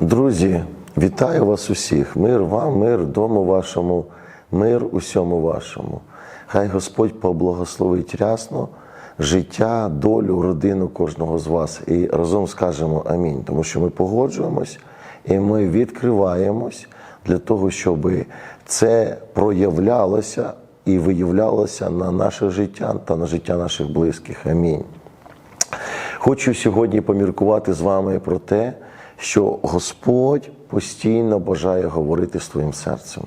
Друзі, вітаю вас усіх. Мир вам, мир дому вашому, мир усьому вашому. Хай Господь поблагословить рясно життя, долю, родину кожного з вас. І разом скажемо амінь, тому що ми погоджуємось і ми відкриваємось для того, щоб це проявлялося і виявлялося на наше життя та на життя наших близьких. Амінь. Хочу сьогодні поміркувати з вами про те, що Господь постійно бажає говорити з твоїм серцем.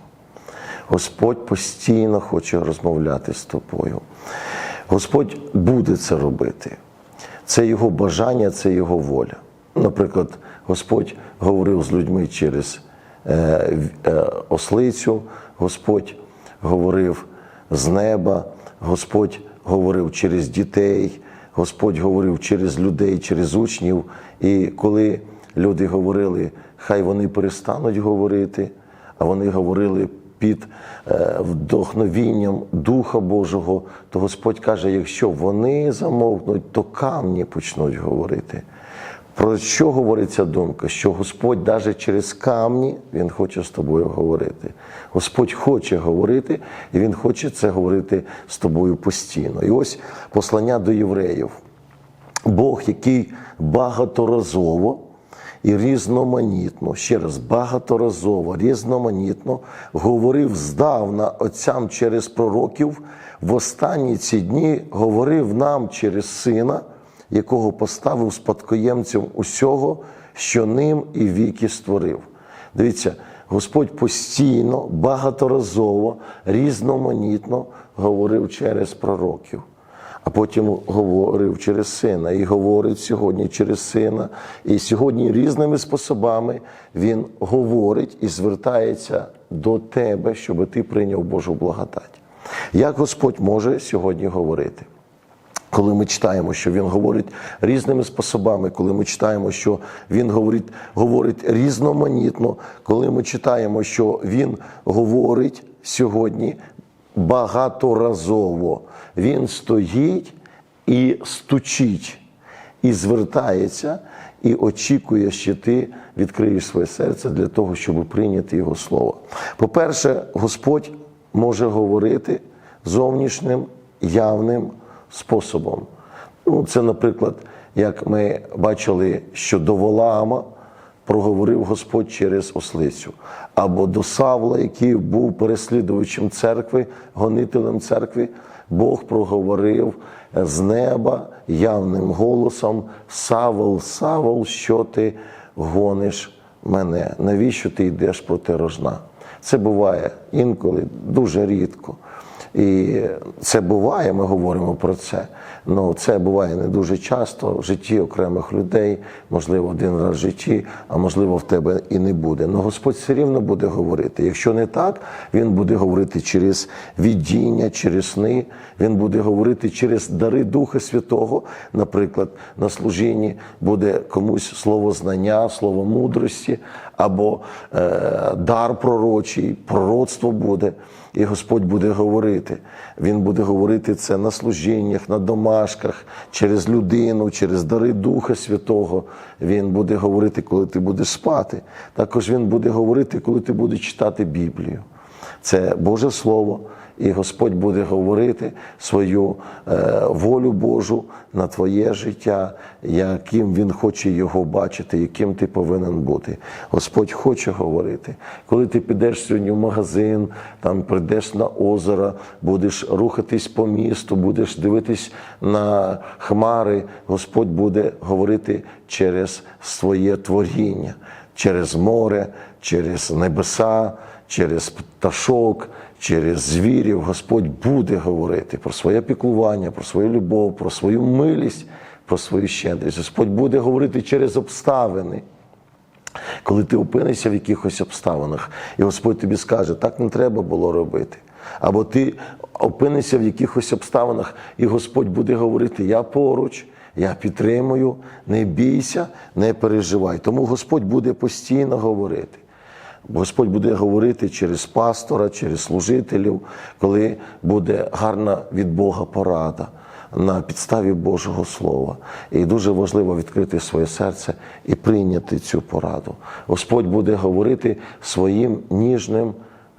Господь постійно хоче розмовляти з тобою. Господь буде це робити. Це його бажання, це його воля. Наприклад, Господь говорив з людьми через е, е, ослицю, Господь говорив з неба, Господь говорив через дітей, Господь говорив через людей, через учнів. І коли люди говорили, хай вони перестануть говорити, а вони говорили під е, вдохновінням Духа Божого, то Господь каже: якщо вони замовкнуть, то камні почнуть говорити. Про що говориться думка? Що Господь навіть через камні Він хоче з тобою говорити. Господь хоче говорити, і Він хоче це говорити з тобою постійно. І ось послання до євреїв. Бог, який багаторазово і різноманітно, ще раз, багаторазово, різноманітно говорив здавна отцям через пророків, в останні ці дні говорив нам через сина, якого поставив спадкоємцем усього, що ним і віки створив. Дивіться, Господь постійно, багаторазово, різноманітно говорив через пророків а потім говорив через сина, і говорить сьогодні через сина. І сьогодні різними способами він говорить і звертається до тебе, щоб ти прийняв Божу благодать. Як Господь може сьогодні говорити? Коли ми читаємо, що він говорить різними способами, коли ми читаємо, що він говорить, говорить різноманітно, коли ми читаємо, що він говорить сьогодні багаторазово, він стоїть і стучить, і звертається, і очікує, що ти відкриєш своє серце для того, щоб прийняти його слово. По-перше, Господь може говорити зовнішнім явним способом. Ну, це, наприклад, як ми бачили, що до Валаама проговорив Господь через ослицю, або до Савла, який був переслідувачем церкви, гонителем церкви, Бог проговорив з неба явним голосом: Савол, Савол, що ти гониш мене? Навіщо ти йдеш проти рожна? Це буває інколи дуже рідко. І це буває, ми говоримо про це. Ну це буває не дуже часто в житті окремих людей, можливо, один раз в житті, а можливо, в тебе і не буде. Ну Господь все рівно буде говорити. Якщо не так, він буде говорити через віддіння, через сни. Він буде говорити через дари Духа Святого. Наприклад, на служінні буде комусь слово знання, слово мудрості або е, дар пророчий, пророцтво буде. І Господь буде говорити. Він буде говорити це на служіннях, на домашках, через людину, через дари Духа Святого. Він буде говорити, коли ти будеш спати. Також він буде говорити, коли ти будеш читати Біблію. Це Боже Слово, і Господь буде говорити свою е, волю Божу на твоє життя, яким Він хоче його бачити, яким ти повинен бути. Господь хоче говорити. Коли ти підеш сьогодні в магазин, там прийдеш на озеро, будеш рухатись по місту, будеш дивитись на хмари, Господь буде говорити через своє творіння, через море, через небеса через пташок, через звірів Господь буде говорити про своє піклування, про свою любов, про свою милість, про свою щедрість. Господь буде говорити через обставини. Коли ти опинишся в якихось обставинах, і Господь тобі скаже, так не треба було робити. Або ти опинишся в якихось обставинах, і Господь буде говорити: Я поруч, я підтримую, не бійся, не переживай. Тому Господь буде постійно говорити. Господь буде говорити через пастора, через служителів, коли буде гарна від Бога порада. на підставі Божого Слова. І дуже важливо відкрити своє серце і прийняти цю пораду. Господь буде говорити своїм ніжним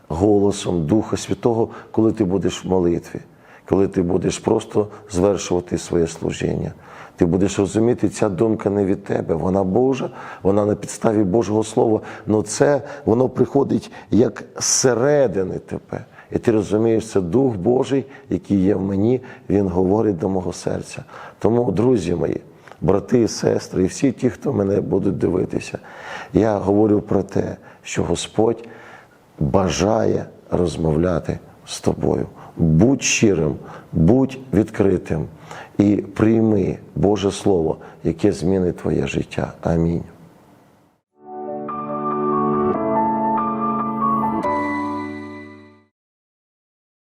голосом Духа Святого, коли ти будеш в молитві, коли ти будеш просто звершувати своє служіння. Ти будеш розуміти, ця думка не від тебе, вона Божа, вона на підставі Божого Слова. але це воно приходить як зсередини тебе. І ти розумієш, це Дух Божий, який є в мені, Він говорить до мого серця. Тому, друзі мої, брати і сестри, і всі ті, хто мене будуть дивитися, я говорю про те, що Господь бажає розмовляти з тобою. Будь щирим, будь відкритим і прийми Боже Слово, яке змінить твоє життя. Амінь.